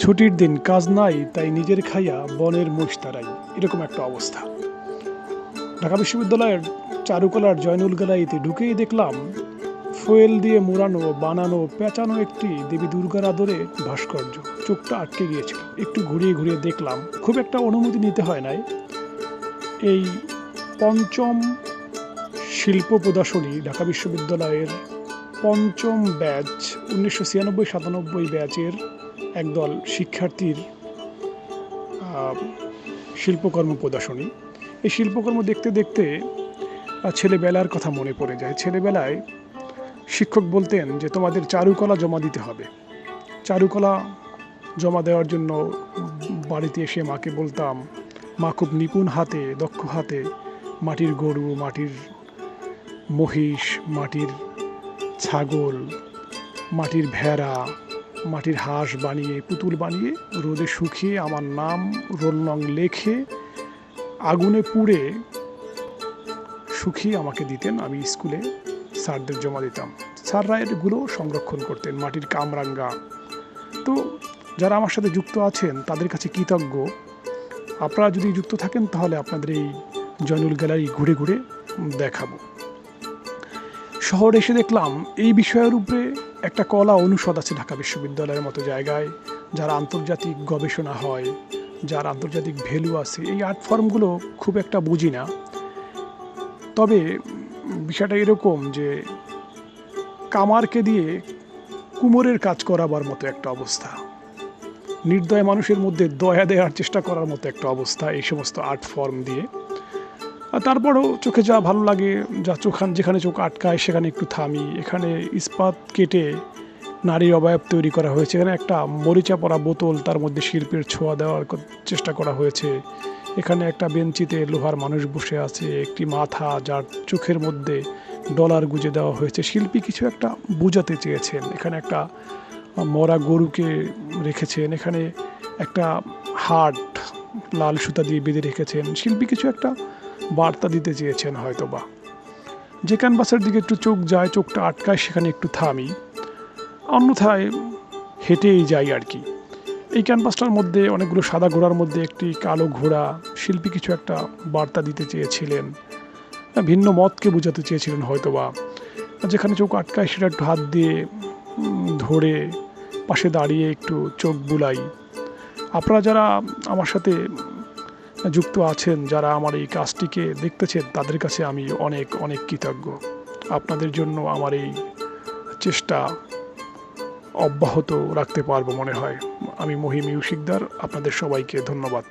ছুটির দিন কাজ নাই, তাই নিজের খাইয়া বনের মোষ তারাই এরকম একটা অবস্থা। ঢাকা বিশ্ববিদ্যালয়ের চারুকলার জয়নুল গ্যালারিতে ঢুকেই দেখলাম, ফোয়েল দিয়ে মোড়ানো, বানানো, পেঁচানো একটি দেবী দুর্গার আদরে ভাস্কর্য। চোখটা আটকে গিয়েছিল। একটু ঘুরিয়ে ঘুরিয়ে দেখলাম, খুব একটা অনুমতি নিতে হয় নাই। এই পঞ্চম শিল্প প্রদর্শনী ঢাকা বিশ্ববিদ্যালয়ের পঞ্চম ব্যাচ, উনিশশো ছিয়ানব্বই সাতানব্বই ব্যাচের একদল শিক্ষার্থীর শিল্পকর্ম প্রদর্শনী। এই শিল্পকর্ম দেখতে দেখতে ছেলেবেলার কথা মনে পড়ে যায়। ছেলেবেলায় শিক্ষক বলতেন যে, তোমাদের চারুকলা জমা দিতে হবে। চারুকলা জমা দেওয়ার জন্য বাড়িতে এসে মাকে বলতাম, মা খুব নিপুণ হাতে, দক্ষ হাতে, মাটির গরু, মাটির মহিষ, মাটির ছাগল, মাটির ভেড়া মাটির হাঁস বানিয়ে, পুতুল বানিয়ে, রোদে শুকিয়ে আমার নাম রোল নং লেখে, আগুনে পুড়ে শুকিয়ে আমাকে দিতেন। আমি স্কুলে স্যারদের জমা দিতাম। স্যাররা এগুলো সংরক্ষণ করতেন মাটির কামরাঙ্গা। তো যারা আমার সাথে যুক্ত আছেন, তাদের কাছে কৃতজ্ঞ। আপনারা যদি যুক্ত থাকেন, তাহলে আপনাদের এই জয়নুল গ্যালারি ঘুরে ঘুরে দেখাবো। শহরে এসে দেখলাম এই বিষয়ের উপরে একটা কলা অনুষদ আছে ঢাকা বিশ্ববিদ্যালয়ের মতো জায়গায়, যার আন্তর্জাতিক গবেষণা হয়, যার আন্তর্জাতিক ভ্যালু আছে। এই আর্ট ফর্মগুলো খুব একটা বুঝি না। তবে বিষয়টা এরকম যে কামারকে দিয়ে কুমোরের কাজ করাবার মতো একটা অবস্থা, নির্দয় মানুষের মধ্যে দয়া দেওয়ার চেষ্টা করার মতো একটা অবস্থা এই সমস্ত আর্ট ফর্ম দিয়ে। তারপরও চোখে যা ভালো লাগে, যা চোখান যেখানে চোখ আটকায়, সেখানে একটু থামি। এখানে ইস্পাত কেটে নারীর অবয়ব তৈরি করা হয়েছে। এখানে একটা মরিচা পরা বোতল, তার মধ্যে শিল্পের ছোঁয়া দেওয়ার চেষ্টা করা হয়েছে। এখানে একটা বেঞ্চিতে লোহার মানুষ বসে আছে, একটি মাথা যার চোখের মধ্যে ডলার গুজে দেওয়া হয়েছে। শিল্পী কিছু একটা বোঝাতে চেয়েছেন। এখানে একটা মরা গরুকে রেখেছেন। এখানে একটা হাট লাল সুতা দিয়ে বেঁধে রেখেছেন। শিল্পী কিছু একটা বার্তা দিতে চেয়েছেন হয়তো বা যে ক্যানভাসের দিকে একটু চোখ যায়, চোখটা আটকায় সেখানে একটু থামি। অন্যথায় হেঁটেই যাই আর কি। এই ক্যানভাসটার মধ্যে অনেকগুলো সাদা ঘোড়ার মধ্যে একটি কালো ঘোড়া শিল্পী কিছু একটা বার্তা দিতে চেয়েছিলেন। ভিন্ন মতকে বোঝাতে চেয়েছিলেন হয়তো বা যেখানে চোখ আটকায় সেটা একটু হাত দিয়ে ধরে পাশে দাঁড়িয়ে একটু চোখ বুলাই। আপনারা যারা আমার সাথে যুক্ত আছেন যারা আমার এই কাজটিকে দেখতেছেন, তাদের কাছে আমি অনেক অনেক কৃতজ্ঞ। আপনাদের জন্য আমার এই চেষ্টা অব্যাহত রাখতে পারব মনে হয়। আমি মহিম ইউশিকদার, আপনাদের সবাইকে ধন্যবাদ।